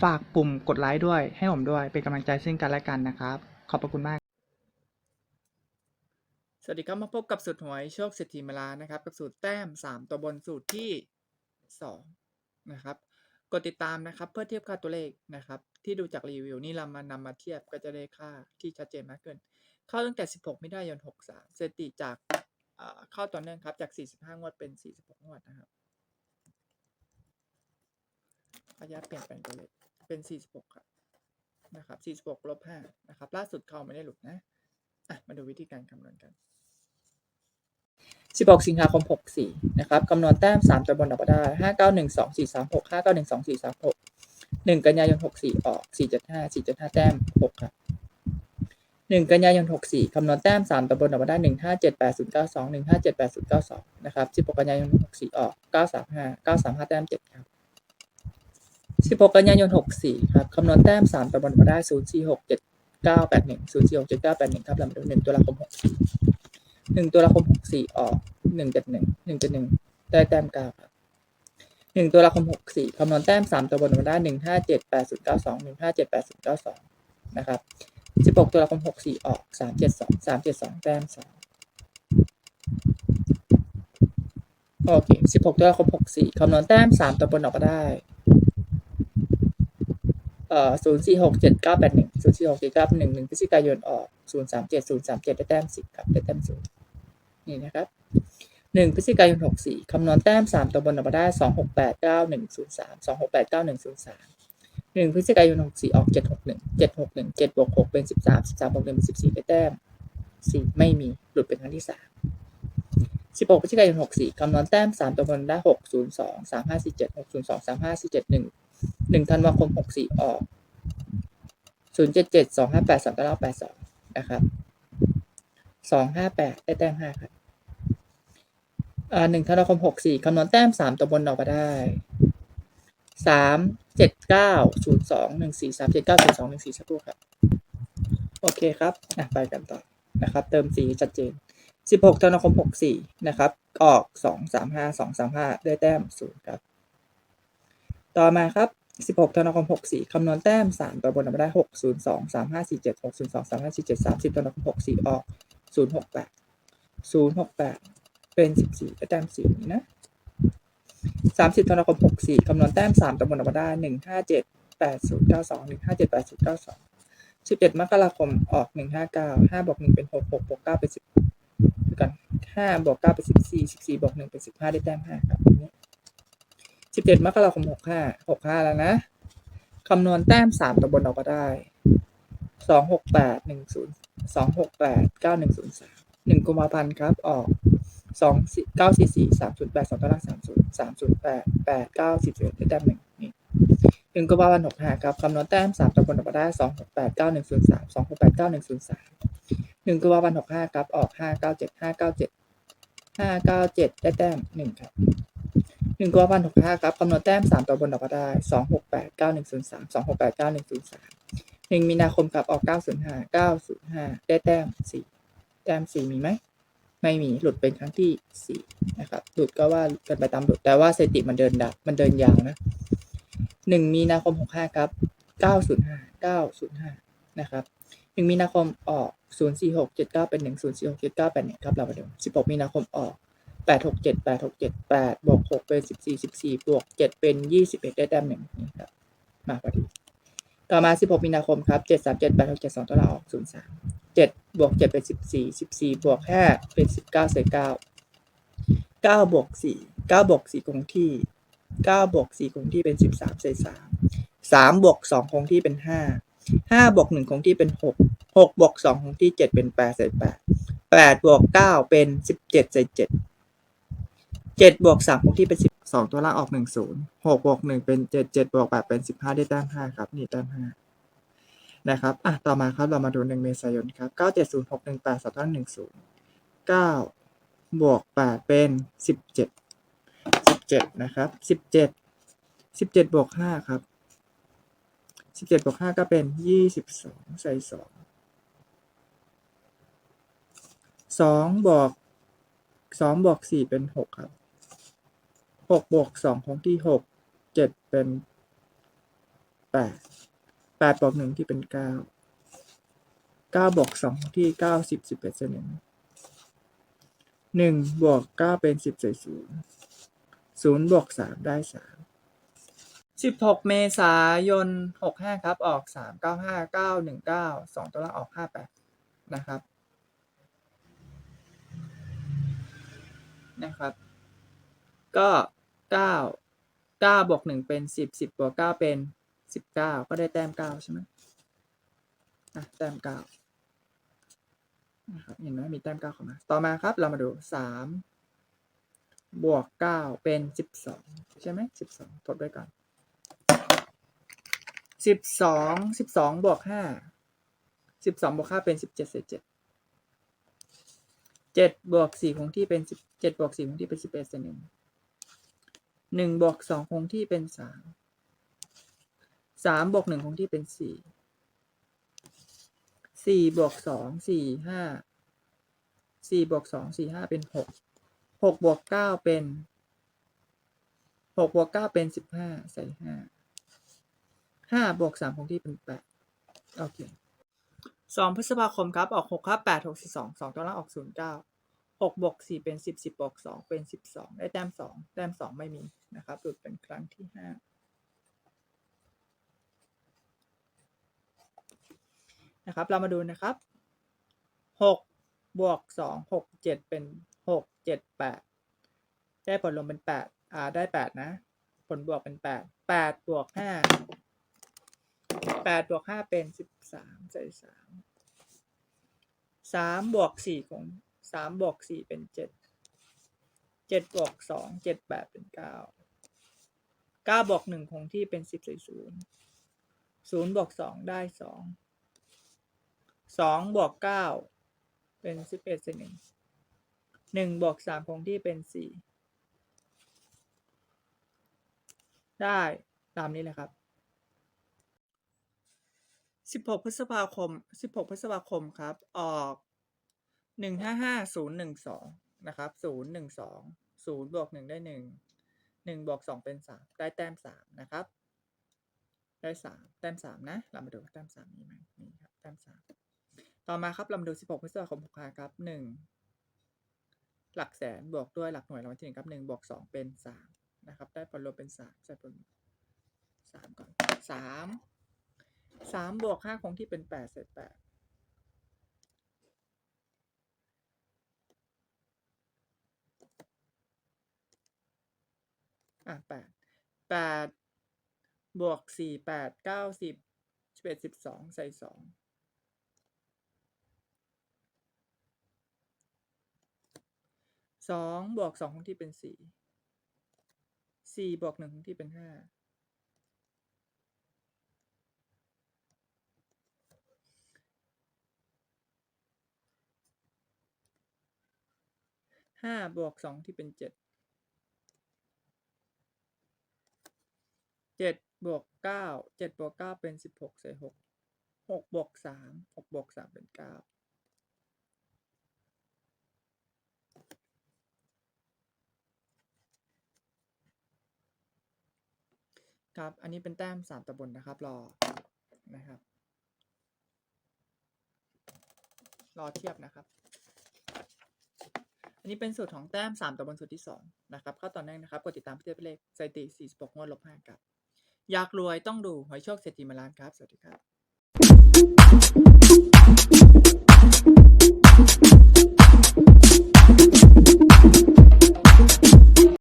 ฝากปุ่มกดไลค์ด้วย ให้ผมด้วย เป็นกำลังใจซึ่งกันและกันนะครับ ขอบพระคุณมาก สวัสดีครับมาพบกับสูตรหวยโชคเศรษฐีมาลานะครับ กับสูตรแต้ม 3 ตัวบนสูตรที่ 2 นะครับ กดติดตามนะครับ เพื่อเทียบค่าตัวเลขนะครับ ที่ดูจากรีวิวนี่เรามานำมาเทียบก็จะได้ค่าที่ชัดเจนมากขึ้น เข้าตั้งแต่ 16มิถุนายน 63 สถิติจากเข้าต่อเนื่องครับจาก 45 งวดเป็น 46 งวดนะครับขออนุญาตเปลี่ยนแปลงตัวเลข เป็น 46 ครับนะครับ46ลบ5นะครับล่าสุดเขาไม่ได้หลุดนะอะมาดูวิธีการคำนวณกัน 16 สิงหาคม 64 นะครับคำนวณแต้ม 3 ตัวบนออกมาได้ 591 2 4 3 6 591 2 4 3 6 1 กันยายน 64 ออก 475 475 แต้ม 6 ครับ1กันยายน 64 คำนวณแต้ม 3ตัวบนออกมาได้ 157 8092 157 8092 นะครับ16กันยายน 64 ออก 935 935 แต้ม 7 ครับ 16 กันยายน 64 ครับ คำนวณแต้ม 3ตัวบนออกมาได้ 046 7981 046 7981ครับลำดับ1ตุลาคม 64หนึ่งตัวละคมหกสี่ออกหนึ่งเจ็ดหนึ่งหนึ่งเจ็ดหนึ่งได้แต้มเก้าครับหนึ่งตัวละคมหกสี่คำนวณแต้มสามตัวบนมาได้หนึ่งห้าเจ็ดแปดศูนย์เก้าสองหนึ่งห้าเจ็ดแปดศูนย์เก้าสองนะครับสิบหกตัวละคมหกสี่ออกสามเจ็ดสองสามเจ็ดสองแต้มสองโอเคสิบหกตัวละคมหกสี่คำนวณแต้มสามตัวบนออกมาได้ เอ่อศูนย์สี่หกเจ็ดเก้าแปดหนึ่งศูนย์สี่หกเจ็ดเก้าหนึ่งหนึ่งพฤศจิกายนออกศูนย์สามเจ็ดศูนย์สามเจ็ดได้แต้มสิบครับได้แต้มศูนย์นี่นะครับหนึ่งพฤศจิกายนหกสี่คำนวณแต้มสามตัวบนออกมาได้สองหกแปดเก้าหนึ่งศูนย์สามสองหกแปดเก้าหนึ่งศูนย์สามหนึ่งพฤศจิกายนหกสี่ออกเจ็ดหกหนึ่งเจ็ดหกหนึ่งเจ็ดบวกหกเป็นสิบสามสิบสามบวกหนึ่งเป็นสิบสี่ได้แต้มสี่ไม่มีหลุดเป็นครั้งที่สามสิบหกพฤศจิกายนหกสี่คำนวณแต้มสามตัวบนได้หกศูนย์สองสามห้าสี่เจ็ดหกศูนย์สองสามห้าสี่เจ็ดหนึ่ง หนึ่งธันวาคมหกสี่ออกศูนย์เจ็ดเจ็ดสองห้าแปดสองเก้าแปดสองนะครับสองห้าแปดได้แต้มห้าครับอ่าหนึ่งธันวาคมหกสี่คำนวณแต้มสามตัวบนออกมาได้สามเจ็ดเก้าศูนย์สองหนึ่งสี่สามเจ็ดเก้าศูนย์สองหนึ่งสี่สักครู่ครับ โอเคครับอะไปกันต่อนะครับ เติมสีชัดเจนสิบหกธันวาคมหกสี่นะครับ ออกสองสามห้าสองสามห้าได้แต้มศูนย์ครับ ต่อมาครับ สิบหกธันวาคมหกสี่คำนวณแต้มสามตัวบนออกมาได้หกศูนย์สองสามห้าสี่เจ็ดหกศูนย์สองสามห้าสี่เจ็ดสามสิบธันวาคมหกสี่ออกศูนย์หกแปดศูนย์หกแปดเป็นสิบสี่แต้มสี่นะสามสิบธันวาคมหกสี่คำนวณแต้มสามตำบลออกมาได้หนึ่งห้าเจ็ดแปดศูนย์เก้าสองหนึ่งห้าเจ็ดแปดศูนย์เก้าสองสิบเอ็ดมกราคมออกหนึ่งห้าเก้าห้าบวกหนึ่งเป็นหกหกบวกเก้าเป็นสิบดูกันห้าบวกเก้าเป็นสิบสี่สิบสี่บวกหนึ่งเป็นสิบห้าได้แต้มห้าครับอันนี้ สิบเจ็ดมกราคมหกห้าหกห้าแล้วนะคำนวณแต้มสามตำบลออกมาได้สองหกแปดหนึ่งศูนย์สองหกแปดเก้าหนึ่งศูนย์สามหนึ่งกุมภาพันธ์ครับออกสองเก้าสี่สี่สามศูนย์แปดสองตารางสามศูนย์สามศูนย์แปดแปดเก้าสิบเอ็ดได้แต้มหนึ่งนี่หนึ่งก็ว่าวันธ์หกห้าครับคำนวณแต้มสามตำบลออกมาได้สองหกแปดเก้าหนึ่งศูนย์สามสองหกแปดเก้าหนึ่งศูนย์สามหนึ่งก็ว่าวันธ์หกห้าครับออกห้าเก้าเจ็ดห้าเก้าเจ็ดห้าเก้าเจ็ดได้แต้มหนึ่งครับ นึ่งก็ว่าวันหกห้าครับคำนวณแต้มสามตำบลออกมาได้สองหกแปดเก้าหนึ่งศูนย์สามสองหกแปดเก้าหนึ่งศูนย์สามหนึ่งมีนาคมครับออกเก้าศูนย์ห้าเก้าศูนย์ห้าได้แต้มสี่แต้มสี่มีไหมไม่มีหลุดเป็นครั้งที่สี่นะครับหลุดก็ว่ากันไปตามหลุดแต่ว่าสถิติมันเดินดับมันเดินยาวนะหนึ่งมีนาคมหกห้าครับเก้าศูนย์ห้าเก้าศูนย์ห้านะครับหนึ่งมีนาคมออกศูนย์สี่หกเจ็ดเก้าเป็นหนึ่งศูนย์สี่หกเจ็ดเก้าแปดหนึ่งครับเรามาดูสิบหกมีนาคมออก แปดหกเจ็ดแปดหกเจ็ดแปดบวกหกเป็นสิบสี่สิบสี่บวกเจ็ดเป็นยี่สิบเอ็ดได้แต้มหนึ่งนี่ครับ มาพอดีต่อมาสิบหกมีนาคมครับเจ็ดสามเจ็ดแปดหกเจ็ดสองตัวเราออกศูนย์สามเจ็ดบวกเจ็ดเป็นสิบสี่สิบสี่บวกห้าเป็นสิบเก้าใส่เก้าเก้าบวกสี่เก้าบวกสี่คงที่เก้าบวกสี่คงที่เป็นสิบสามใส่สามสามบวกสองคงที่เป็นห้าห้าบวกหนึ่งคงที่เป็นหกหกบวกสองคงที่เจ็ดเป็นแปดใส่แปดแปดบวกเก้าเป็นสิบเจ็ดใส่เจ็ด เจ็ดบวกสามคงที่เป็นสิบสองตัวล่างออกหนึ่งศูนย์หกบวกหนึ่งเป็นเจ็ดเจ็ดบวกแปดเป็นสิบห้าได้แต้มห้าครับ นี่แต้มห้านะครับอะต่อมาครับเรามาดูหนึ่งเมษายนครับเก้าเจ็ดศูนย์หกหนึ่งแปดสองหนึ่งศูนย์เก้าบวกแปดเป็นสิบเจ็ดสิบเจ็ดนะครับสิบเจ็ดสิบเจ็ดบวกห้าครับสิบเจ็ดบวกห้าก็เป็นยี่สิบสองใส่สองสองบวกสองบวกสี่เป็นหกครับ หกบวกสองคงที่หกเจ็ดเป็นแปดแปดบวกหนึ่งที่เป็นเก้าเก้าบวกสองที่เก้าสิบสิบเอ็ดเซนหนึ่งหนึ่งบวกเก้าเป็นสิบใส่ศูนย์ศูนย์บวกสามได้สามสิบหกเมษายนหกห้าครับ ออกสามเก้าห้าเก้าหนึ่งเก้าสองตัวละออกห้าแปดนะครับนะครับ ก็ เก้าเก้าบวกหนึ่งเป็นสิบสิบบวกเก้าเป็นสิบเก้าก็ได้แต้มเก้าใช่ไหมอะแต้มเก้านะครับเห็นไหมมีแต้มเก้าเข้ามา ต่อมาครับเรามาดูสามบวกเก้าเป็นสิบสองใช่ไหมสิบสองทดด้วยกันสิบสองสิบสองบวกห้าสิบสองบวกห้าเป็นสิบเจ็ดเศษเจ็ดเจ็ดบวกสี่คงที่เป็นสิบเจ็ดบวกสี่คงที่เป็นสิบเอ็ดเศษหนึ่ง หนึ่งบวกสองคงที่เป็นสามสามบวกหนึ่งคงที่เป็นสี่สี่บวกสองสี่ห้าสี่บวกสองสี่ห้าเป็นหกหกบวกเก้าเป็นหกบวกเก้าเป็นสิบห้าใส่ห้าห้าบวกสามคงที่เป็นแปดโอเคสองพฤษภาคมครับ ออกหกครับแปดหกสิบสองสองตัวละออกศูนย์เก้า หกบวกสี่เป็นสิบสิบบวกสองเป็นสิบสองได้แต้มสองแต้มสองไม่มีนะครับหลุดเป็นครั้งที่ห้านะครับ เรามาดูนะครับหกบวกสองหกเจ็ดเป็นหกเจ็ดแปดได้ผลรวมเป็นแปดอ่าได้แปดนะ ผลบวกเป็นแปดแปดบวกห้าแปดบวกห้าเป็นสิบสามใส่สามสามบวกสี่ของ สามบวกสี่เป็นเจ็ดเจ็ดบวกสองเจ็ดแปดเป็นเก้าเก้าบวกหนึ่งคงที่เป็นสิบใส่ศูนย์ศูนย์บวกสองได้สองสองบวกเก้าเป็นสิบเอ็ดเศษหนึ่งหนึ่งบวกสามคงที่เป็นสี่ได้ตามนี้เลยครับสิบหกพฤษภาคมสิบหกพฤษภาคมครับ ออก หนึ่งห้าห้าศูนย์หนึ่งสองนะครับศูนย์หนึ่งสองศูนย์บวกหนึ่งได้หนึ่งหนึ่งบวกสองเป็นสามได้แต้มสามนะครับ ได้สามแต้มสามนะ เรามาดูแต้มสามมีไหมนี่ครับแต้มสามต่อมาครับเรามาดู16พฤษภาคม65ครับ1หลักแสนบวกด้วยหลักหน่วยรางวัลที่หนึ่งครับ1บวก2เป็น3นะครับ ได้ผลรวมเป็น3ใส่ผล3ก่อน3 3บวก5คงที่เป็น8เศษ8 อะ8 8บวก4 8 9 10 11 12ใส่2สองบวกสองคงที่เป็นสี่สี่บวกหนึ่งคงที่เป็นห้าห้าบวกสองที่เป็นเจ็ด เจ็ดบวกเก้าเจ็ดบวกเก้าเป็นสิบหกใส่หกหกบวกสามหกบวกสามเป็นเก้าครับ อันนี้เป็นแต้มสามตำบลนะครับ รอ นะครับ รอเทียบนะครับ อันนี้เป็นสูตรของแต้มสามตำบลสูตรที่สองนะครับเข้าตอนแรกนะครับ กดติดตามเพี่เต้ไปเลขสถิติสี่สิบหกงวดลบห้ากับ อยากรวยต้องดูหอยโชคเศรษฐีมาล้านครับ สวัสดีครับ